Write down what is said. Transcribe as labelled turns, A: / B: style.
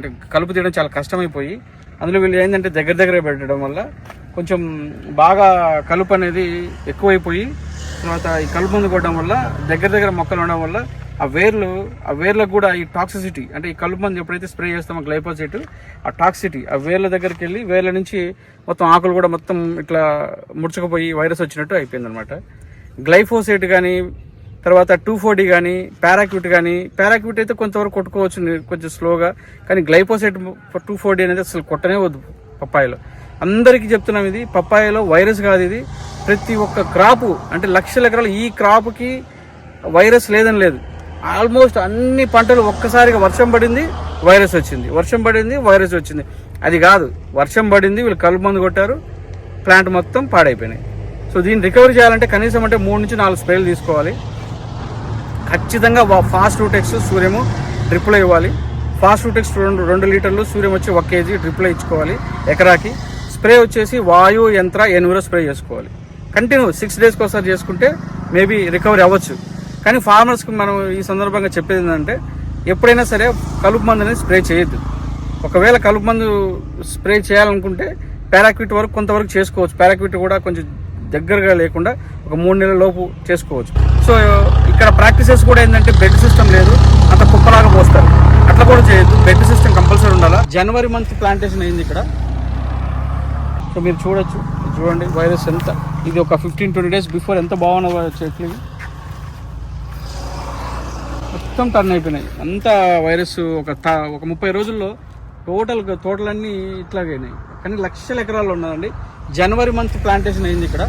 A: అంటే కలుపు తీయడం చాలా కష్టమైపోయి అందులో వీళ్ళు ఏంటంటే దగ్గర దగ్గర పెట్టడం వల్ల కొంచెం బాగా కలుపు అనేది ఎక్కువైపోయి తర్వాత ఈ కలుపు ముందు కొట్టడం వల్ల దగ్గర దగ్గర మొక్కలు ఉండడం వల్ల ఆ వేర్లు ఆ వేర్లకు కూడా ఈ టాక్సిసిటీ అంటే ఈ కలుపు మందు ఎప్పుడైతే స్ప్రే చేస్తామో గ్లైపోసైట్ ఆ టాక్సిటీ ఆ వేర్ల దగ్గరికి వెళ్ళి వేర్ల నుంచి మొత్తం ఆకులు కూడా మొత్తం ఇట్లా ముడుచుకుపోయి వైరస్ వచ్చినట్టు అయిపోయింది అనమాట గ్లైఫోసేట్ కానీ తర్వాత టూ ఫోర్టీ కానీ పారాక్యూట్ కానీ పారాక్యూట్ అయితే కొంతవరకు కొట్టుకోవచ్చు కొంచెం స్లోగా కానీ గ్లైపోసైట్ టూ ఫోర్టీ అనేది అసలు కొట్టనే వద్దు పప్పాయలో. అందరికీ చెప్తున్నాం ఇది పప్పాయలో వైరస్ కాదు ఇది. ప్రతి ఒక్క క్రాపు అంటే లక్షల ఎకరాలు ఈ క్రాప్కి వైరస్ లేదని లేదు. ఆల్మోస్ట్ అన్ని పంటలు ఒక్కసారిగా వర్షం పడింది వైరస్ వచ్చింది. వర్షం పడింది వైరస్ వచ్చింది. అది కాదు వర్షం పడింది వీళ్ళు కలుపు మందు కొట్టారు ప్లాంట్ మొత్తం పాడైపోయినాయి. సో దీన్ని రికవరీ చేయాలంటే కనీసం అంటే మూడు నుంచి నాలుగు స్ప్రేలు తీసుకోవాలి. ఖచ్చితంగా వా- ఫాస్ట్ రూటెక్స్ సూర్యము డ్రిప్లో ఇవ్వాలి. ఫాస్ట్ రూటెక్స్ రెండు రెండు లీటర్లు సూర్యం వచ్చి ఒక కేజీ డ్రిప్లో ఇచ్చుకోవాలి ఎకరాకి. స్ప్రే వచ్చేసి వాయు యంత్ర ఎనుగులో స్ప్రే చేసుకోవాలి. కంటిన్యూ సిక్స్ డేస్కి ఒకసారి చేసుకుంటే మేబీ రికవరీ అవ్వచ్చు. కానీ ఫార్మర్స్కి మనం ఈ సందర్భంగా చెప్పేది ఏంటంటే ఎప్పుడైనా సరే కలుపు మందు అనేది స్ప్రే చేయొద్దు. ఒకవేళ కలుపు మందు స్ప్రే చేయాలనుకుంటే పారాక్విట్ వరకు కొంతవరకు చేసుకోవచ్చు. పారాక్విట్ కూడా కొంచెం దగ్గరగా లేకుండా ఒక మూడు నెలల లోపు చేసుకోవచ్చు. సో ఇక్కడ ప్రాక్టీసెస్ కూడా ఏంటంటే బెడ్ సిస్టమ్ లేదు అంత కుప్పలాగా పోస్తారు. అట్లా కూడా చేయొద్దు బెడ్ సిస్టమ్ కంపల్సరీ ఉండాలా? జనవరి మంత్ ప్లాంటేషన్ అయింది ఇక్కడ. సో మీరు చూడొచ్చు చూడండి వైరస్ ఎంత. ఇది ఒక ఫిఫ్టీన్ ట్వంటీ డేస్ బిఫోర్ ఎంత బాగున్నది చెట్లు మొత్తం టర్న్ అయిపోయినాయి. అంతా వైరస్ ఒక ఒక ముప్పై రోజుల్లో టోటల్ తోటలన్నీ ఇట్లాగైనాయి కానీ లక్షల ఎకరాలు ఉన్నదండి. జనవరి మంత్ ప్లాంటేషన్ అయింది ఇక్కడ.